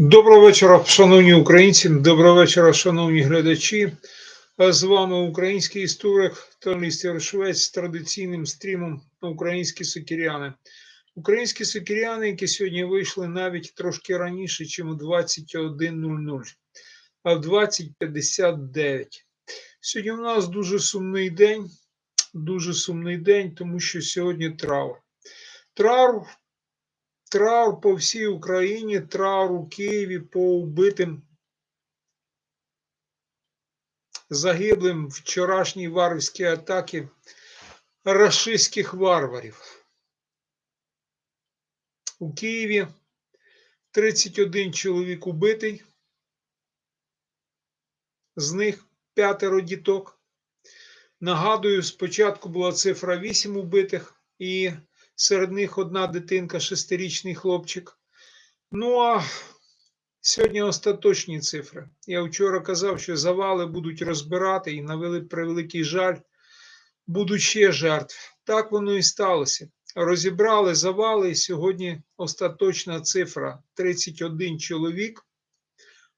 Доброго вечора, шановні українці. Доброго вечора, шановні глядачі. З вами український історик та Ярошовець з традиційним стрімом Українські сокіряни. Українські сокіряни, які сьогодні вийшли навіть трошки раніше, ніж у 21.00, а в 20.59. Сьогодні у нас дуже сумний день. Дуже сумний день, тому що сьогодні траур. Траур траур по всій Україні, траур у Києві по убитим загиблим вчорашній варварській атаки рашистських варварів. У Києві 31 чоловік убитий, з них п'ятеро діток. Нагадую, спочатку була цифра 8 убитих і серед них одна дитинка, шестирічний хлопчик. Ну а сьогодні остаточні цифри. Я вчора казав, що завали будуть розбирати і навели превеликий жаль, будуть ще жертв. Так воно і сталося. Розібрали завали, і сьогодні остаточна цифра: 31 чоловік,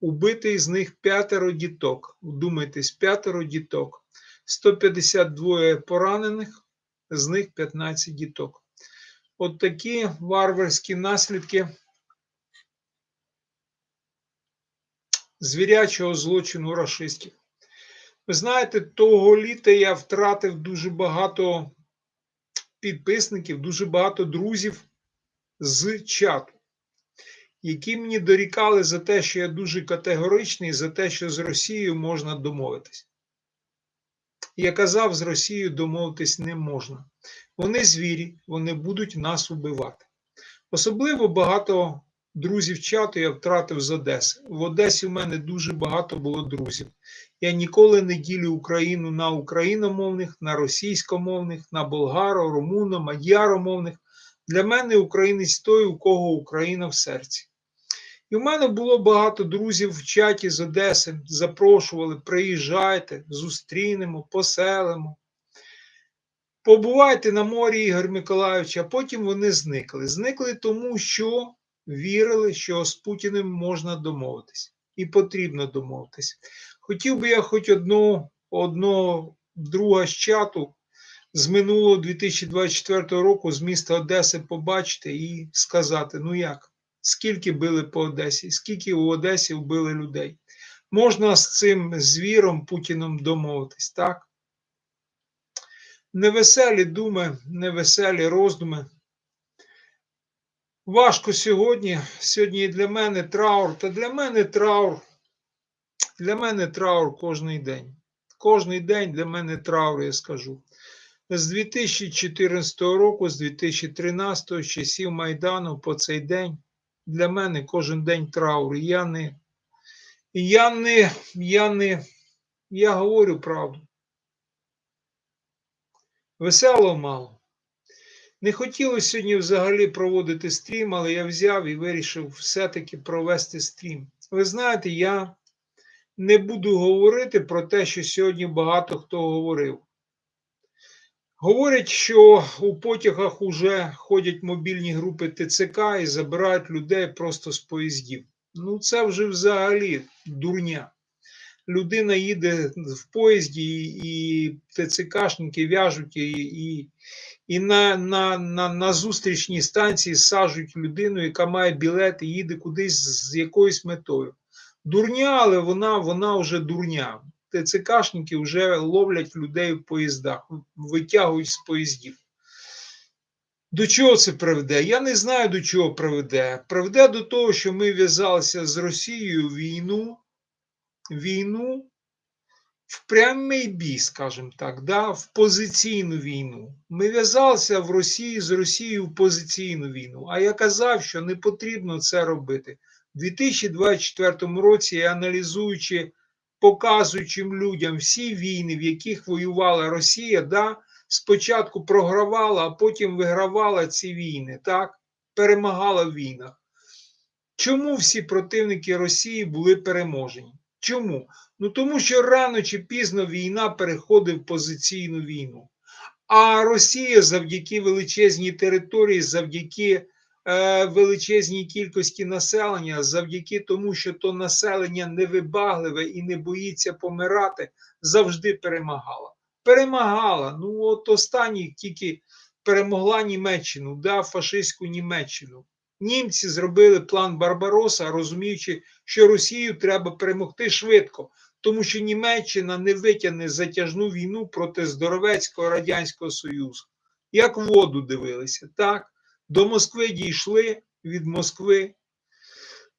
убитий з них п'ятеро діток. Вдумайтесь, п'ятеро діток, 152 поранених, з них 15 діток. От такі варварські наслідки звірячого злочину рашистів. Ви знаєте, того літа я втратив дуже багато підписників, дуже багато друзів з чату, які мені дорікали за те, що я дуже категоричний, за те, що з Росією можна домовитись. Я казав, з Росією домовитись не можна. Вони звірі, вони будуть нас убивати. Особливо багато друзів чату я втратив з Одеси. В Одесі в мене дуже багато було друзів. Я ніколи не ділю Україну на україномовних, на російськомовних, на болгаро, румуно, мадяромовних. Для мене українець той, у кого Україна в серці. І в мене було багато друзів в чаті з Одеси, запрошували, приїжджайте, зустрінемо, поселимо. Побувайте на морі Ігор Миколайович, а потім вони зникли. Зникли тому, що вірили, що з Путіним можна домовитись і потрібно домовитись. Хотів би я хоч одного, одного друга з чату з минулого 2024 року з міста Одеси побачити і сказати: ну як, скільки били по Одесі, скільки у Одесі вбили людей. Можна з цим звіром Путіном домовитись, так? Невеселі думи, невеселі роздуми. Важко сьогодні. Сьогодні і для мене траур, та для мене траур. Для мене траур кожний день. Кожний день для мене траур, я скажу. З 2014 року, з 2013 часів Майдану по цей день для мене кожен день траур. Я не, я не, я не, я говорю правду. Весело мало. Не хотілося сьогодні взагалі проводити стрім, але я взяв і вирішив все-таки провести стрім. Ви знаєте, я не буду говорити про те, що сьогодні багато хто говорив. Говорять, що у потягах вже ходять мобільні групи ТЦК і забирають людей просто з поїздів. Ну, це вже взагалі дурня людина їде в поїзді, і ТЦКшники в'яжуть і і, на на, на, на зустрічній станції сажуть людину, яка має білет і їде кудись з якоюсь метою. Дурня, але вона вона вже дурня. ТЦКшники вже ловлять людей в поїздах, витягують з поїздів. До чого це приведе? Я не знаю, до чого приведе. Приведе до того, що ми в'язалися з Росією війну, війну в прямий бій, скажімо так, да, в позиційну війну. Ми в'язалися в Росії з Росією в позиційну війну. А я казав, що не потрібно це робити. У 2024 році, аналізуючи, показуючи людям всі війни, в яких воювала Росія, да, спочатку програвала, а потім вигравала ці війни, так, перемагала в війнах. Чому всі противники Росії були переможені? Чому? Ну тому що рано чи пізно війна переходить в позиційну війну. А Росія завдяки величезній території, завдяки е, величезній кількості населення, завдяки тому, що то населення невибагливе і не боїться помирати, завжди перемагала. Перемагала. Ну, от останній тільки перемогла Німеччину, да, фашистську Німеччину. Німці зробили план Барбароса, розуміючи, що Росію треба перемогти швидко, тому що Німеччина не витягне затяжну війну проти здоровецького Радянського Союзу. Як воду дивилися, так? До Москви дійшли від Москви,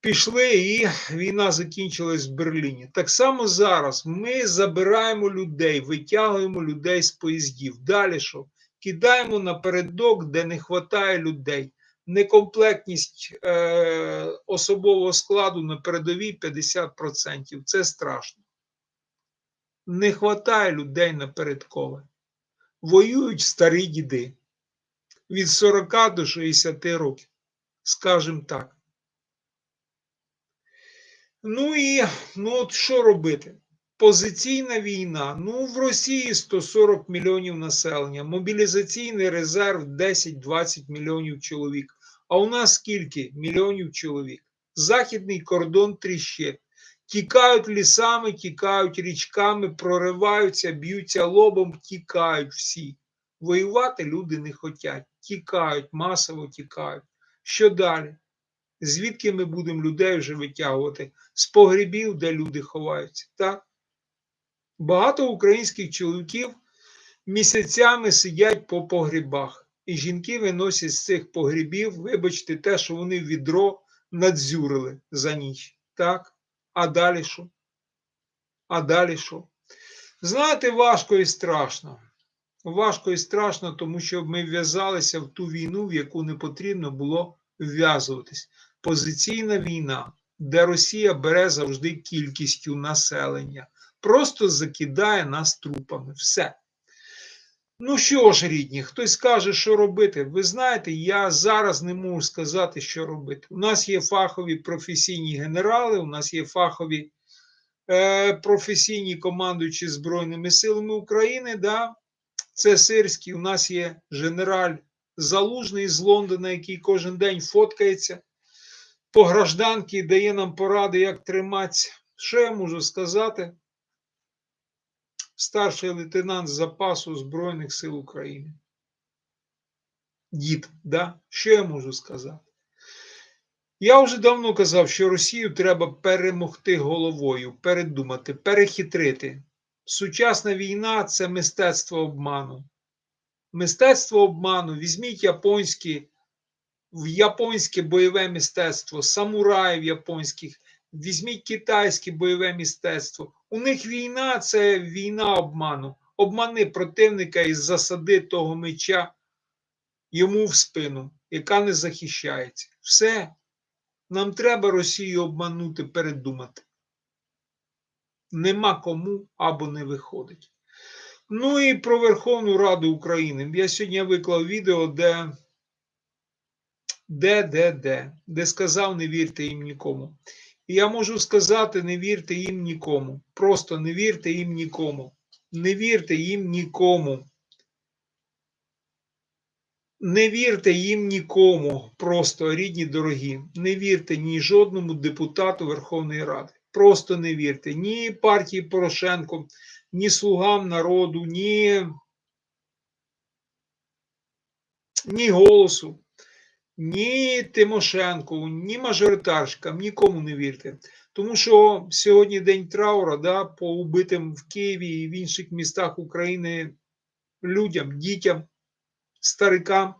пішли, і війна закінчилась в Берліні. Так само зараз ми забираємо людей, витягуємо людей з поїздів. Далі що? Кидаємо напередок, де не вистачає людей. Некомплектність е, особового складу на передовій 50%. Це страшно. Не вистачає людей на передкове. Воюють старі діди від 40 до 60 років, скажімо так. Ну і ну от що робити? Позиційна війна. Ну, в Росії 140 мільйонів населення, мобілізаційний резерв 10-20 мільйонів чоловік. А у нас скільки мільйонів чоловік? Західний кордон тріщить. Тікають лісами, тікають річками, прориваються, б'ються лобом, тікають всі. Воювати люди не хочуть, тікають, масово тікають. Що далі? Звідки ми будемо людей вже витягувати? З погрібів, де люди ховаються. Так? Багато українських чоловіків місяцями сидять по погрібах, і жінки виносять з цих погрібів, вибачте, те, що вони відро надзюрили за ніч. Так? А далі що? А далі що? Знаєте, важко і страшно. Важко і страшно, тому що ми вв'язалися в ту війну, в яку не потрібно було вв'язуватись. Позиційна війна, де Росія бере завжди кількістю населення, просто закидає нас трупами. Все. Ну що ж, рідні, хтось каже, що робити. Ви знаєте, я зараз не можу сказати, що робити. У нас є фахові професійні генерали, у нас є фахові е, професійні командуючі Збройними силами України. Да? Це Сирський, у нас є генераль Залужний з Лондона, який кожен день фоткається по гражданки, дає нам поради, як триматися. Що я можу сказати? Старший лейтенант запасу Збройних сил України. Дід, да? що я можу сказати? Я вже давно казав, що Росію треба перемогти головою, передумати, перехитрити. Сучасна війна це мистецтво обману. Мистецтво обману. Візьміть японське, в японське бойове мистецтво, самураїв японських, візьміть китайське бойове мистецтво. У них війна це війна обману. Обмани противника і засади того меча йому в спину, яка не захищається. Все. Нам треба Росію обманути, передумати. Нема кому або не виходить. Ну і про Верховну Раду України. Я сьогодні виклав відео, де, де, де, де, де сказав, не вірте їм нікому. І я можу сказати, не вірте їм нікому. Просто не вірте їм нікому. Не вірте їм нікому. Не вірте їм нікому, просто рідні дорогі. Не вірте ні жодному депутату Верховної Ради. Просто не вірте ні партії Порошенко, ні слугам народу, ні, ні голосу, ні Тимошенко, ні мажоритарщикам, нікому не вірте. Тому що сьогодні день траура да, по убитим в Києві і в інших містах України людям, дітям, старикам,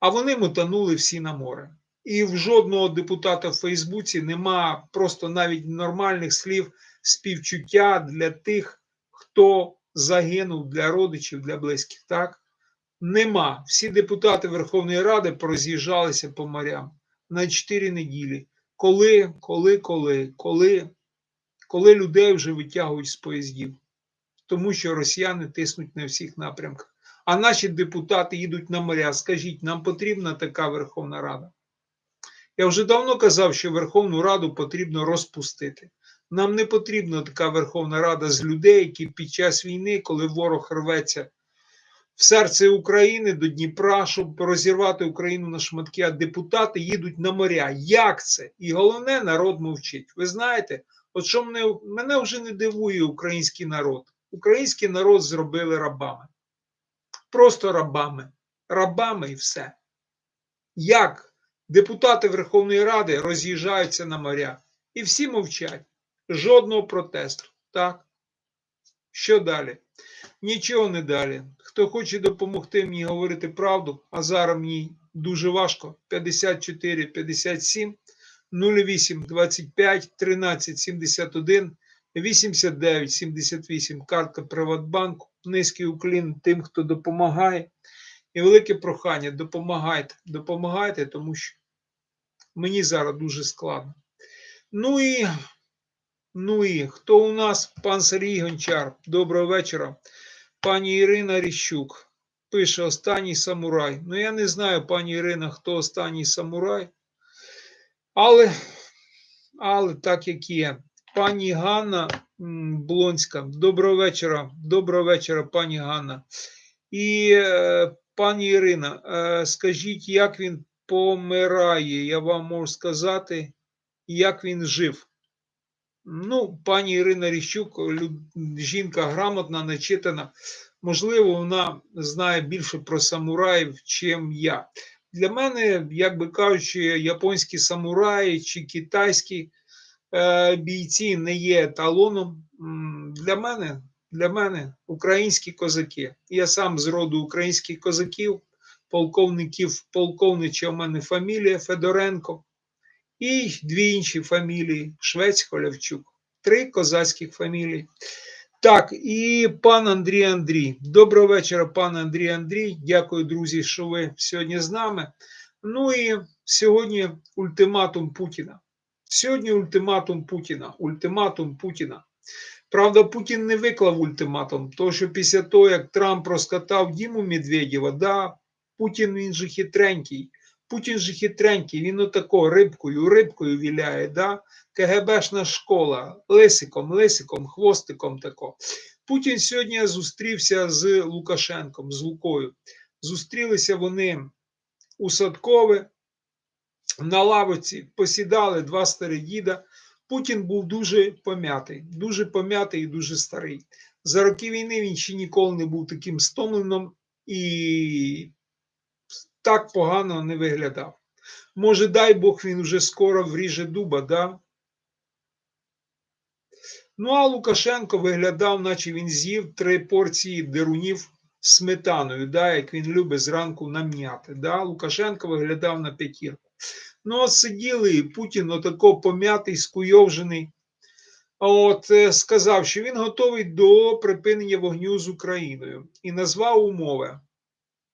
а вони мотанули всі на море. І в жодного депутата в Фейсбуці нема просто навіть нормальних слів співчуття для тих, хто загинув для родичів, для близьких. Так? Нема. Всі депутати Верховної Ради пороз'їжджалися по морям на 4 неділі. Коли, коли, коли, коли, коли людей вже витягують з поїздів, тому що росіяни тиснуть на всіх напрямках. А наші депутати їдуть на моря. Скажіть, нам потрібна така Верховна Рада? Я вже давно казав, що Верховну Раду потрібно розпустити. Нам не потрібна така Верховна Рада з людей, які під час війни, коли ворог рветься в серце України до Дніпра, щоб розірвати Україну на шматки, а депутати їдуть на моря. Як це? І головне, народ мовчить. Ви знаєте, от що мене, мене вже не дивує український народ. Український народ зробили рабами. Просто рабами. Рабами і все. Як депутати Верховної Ради роз'їжджаються на моря? І всі мовчать. Жодного протесту. Так? Що далі? Нічого не далі. Хто хоче допомогти мені говорити правду, а зараз мені дуже важко. 54 57 08 25 13 71 89 78. Картка Приватбанку. Низький уклін тим, хто допомагає. І велике прохання: допомагайте, допомагайте, тому що мені зараз дуже складно. Ну і Ну і хто у нас? Пан Сергій Гончар. Доброго вечора. Пані Ірина Ріщук пише Останній самурай. Ну, я не знаю, пані Ірина, хто останній самурай. Але, але так як є. Пані Ганна Блонська. Доброго вечора. Доброго вечора, пані Ганна. І е, пані Ірина, е, скажіть, як він помирає? Я вам можу сказати, як він жив. Ну, пані Ірина Ріщук, жінка грамотна, начитана. Можливо, вона знає більше про самураїв, чим я. Для мене, як би кажучи, японські самураї чи китайські е, бійці не є еталоном. Для мене, для мене українські козаки. Я сам з роду українських козаків, полковників, полковнича у мене фамілія Федоренко і дві інші фамілії Швець Холявчук. Три козацьких фамілії. Так, і пан Андрій Андрій. Доброго вечора, пан Андрій Андрій. Дякую, друзі, що ви сьогодні з нами. Ну і сьогодні ультиматум Путіна. Сьогодні ультиматум Путіна. Ультиматум Путіна. Правда, Путін не виклав ультиматум, тому що після того, як Трамп розкатав Діму Медведєва, да, Путін він же хитренький. Путін же хитренький, він отако рибкою, рибкою віляє, да? КГБшна школа, лисиком, лисиком, хвостиком тако. Путін сьогодні зустрівся з Лукашенком, з Лукою. Зустрілися вони у Садкове, на лавиці посідали два старі діда. Путін був дуже пом'ятий, дуже пом'ятий і дуже старий. За роки війни він ще ніколи не був таким стомленим і так погано не виглядав. Може, дай Бог, він вже скоро вріже дуба, да? Ну, а Лукашенко виглядав, наче він з'їв три порції дерунів сметаною, да, як він любить зранку нам'яти. Да? Лукашенко виглядав на п'ятірку. Ну, от сиділи, і Путін отако пом'ятий, скуйовжений. От е, сказав, що він готовий до припинення вогню з Україною і назвав умови.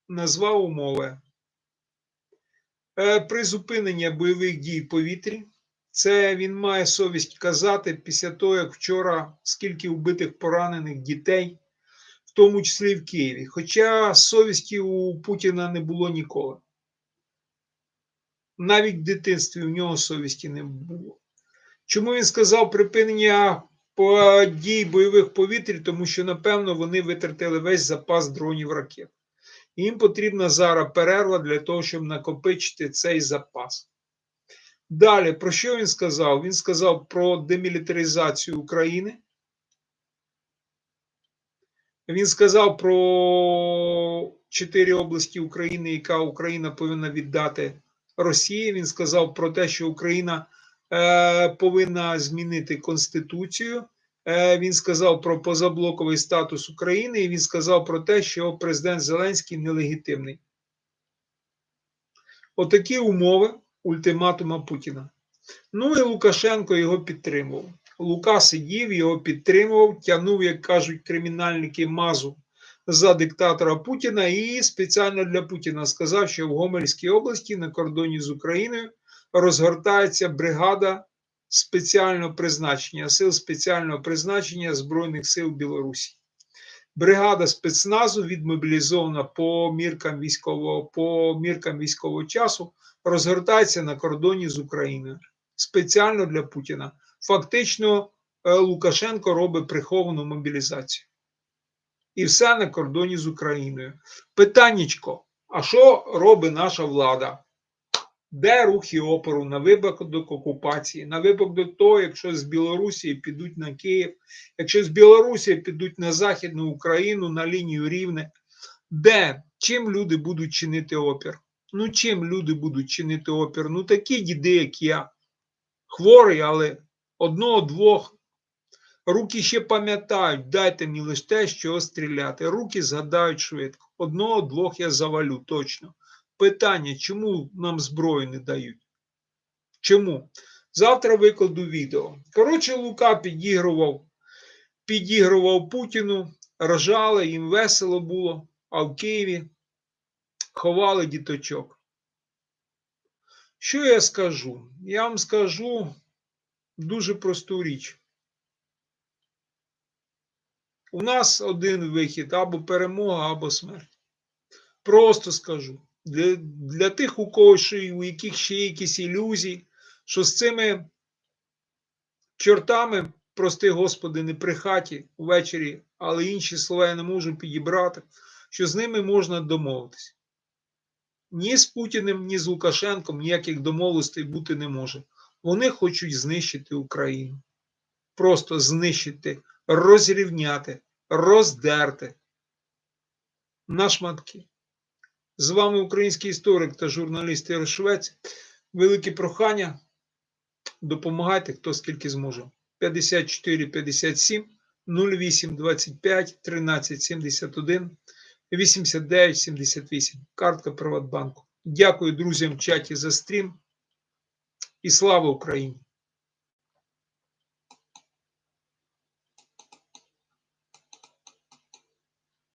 Назвав умови. Е, Призупинення бойових дій в повітрі. Це він має совість казати після того, як вчора скільки вбитих поранених дітей, в тому числі в Києві. Хоча совісті у Путіна не було ніколи. Навіть в дитинстві в нього совісті не було. Чому він сказав припинення дій бойових повітрі? Тому що, напевно, вони витратили весь запас дронів ракет. Їм потрібна зараз перерва для того, щоб накопичити цей запас. Далі, про що він сказав? Він сказав про демілітаризацію України. Він сказав про чотири області України, яка Україна повинна віддати Росії. Він сказав про те, що Україна е, повинна змінити Конституцію. Е, він сказав про позаблоковий статус України, і він сказав про те, що президент Зеленський нелегітимний. Отакі умови ультиматума Путіна. Ну і Лукашенко його підтримував. Лука сидів, його підтримував, тягнув, як кажуть кримінальники, мазу за диктатора Путіна і спеціально для Путіна сказав, що в Гомельській області на кордоні з Україною розгортається бригада спеціального призначення, сил спеціального призначення Збройних сил Білорусі. Бригада спецназу відмобілізована по міркам військового, по міркам військового часу, розгортається на кордоні з Україною спеціально для Путіна. Фактично, е, Лукашенко робить приховану мобілізацію. І все на кордоні з Україною. Питаннячко, а що робить наша влада? Де рухи опору на випадок окупації, на випадок того, якщо з Білорусі підуть на Київ, якщо з Білорусі підуть на Західну Україну, на лінію Рівне, де чим люди будуть чинити опір? Ну, чим люди будуть чинити опір? Ну, такі діди, як я, хворий, але одного-двох. Руки ще пам'ятають, дайте мені лише те, що стріляти. Руки згадають швидко. Одного-двох я завалю точно. Питання, чому нам зброю не дають? Чому? Завтра викладу відео. Коротше, Лука підігрував, підігрував Путіну, ржали, їм весело було, а в Києві ховали діточок. Що я скажу? Я вам скажу дуже просту річ. У нас один вихід або перемога, або смерть. Просто скажу. Для, для тих, у кого ще, у яких ще є якісь ілюзії, що з цими чортами, прости Господи, не при хаті ввечері, але інші слова я не можу підібрати, що з ними можна домовитися. Ні з Путіним, ні з Лукашенком ніяких домовленостей бути не може. Вони хочуть знищити Україну. Просто знищити, розрівняти, роздерти на шматки. З вами український історик та журналіст Ігор Швець. Велике прохання. Допомагайте, хто скільки зможе. 54 57 08 25 13 71 89 78. Картка Приватбанку. Дякую друзям в чаті за стрім. І слава Україні!